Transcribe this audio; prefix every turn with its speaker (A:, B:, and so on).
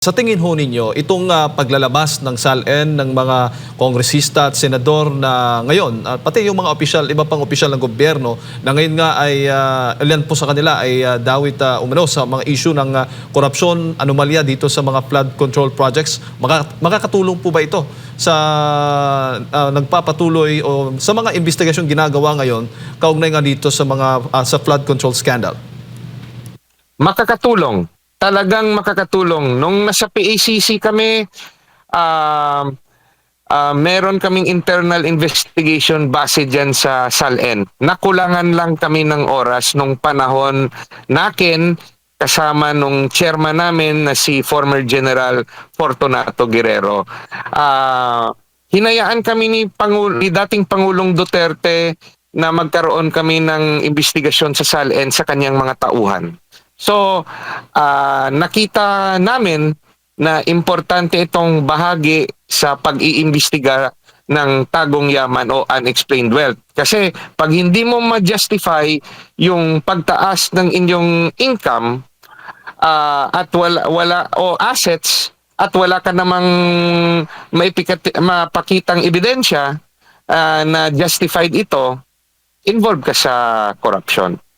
A: Sa tingin ho ninyo, itong ah, paglalabas ng SALN ng mga kongresista at senador na ngayon, at pati yung mga opisyal, iba pang opisyal ng gobyerno, na ngayon nga ay, uh, ilan po sa kanila ay ah, dawit ah, umano sa mga issue ng korupsyon, anomalya dito sa mga flood control projects, Maka- makakatulong po ba ito sa ah, nagpapatuloy o sa mga investigasyon ginagawa ngayon kaugnay nga dito sa mga ah, sa flood control scandal?
B: makakatulong. Talagang makakatulong. Nung nasa PACC kami, ah ah, meron kaming internal investigation base dyan sa SALN. Nakulangan lang kami ng oras nung panahon nakin kasama nung chairman namin na si former General Fortunato Guerrero. Ah, hinayaan kami ni, Pangul- ni dating Pangulong Duterte na magkaroon kami ng investigasyon sa SALN sa kanyang mga tauhan. So, ah, nakita namin na importante itong bahagi sa pag-iimbestiga ng tagong yaman o unexplained wealth. Kasi pag hindi mo ma-justify yung pagtaas ng inyong income ah, at wala, wala o assets at wala ka namang mapakitang ebidensya ah, na justified ito, involved ka sa corruption.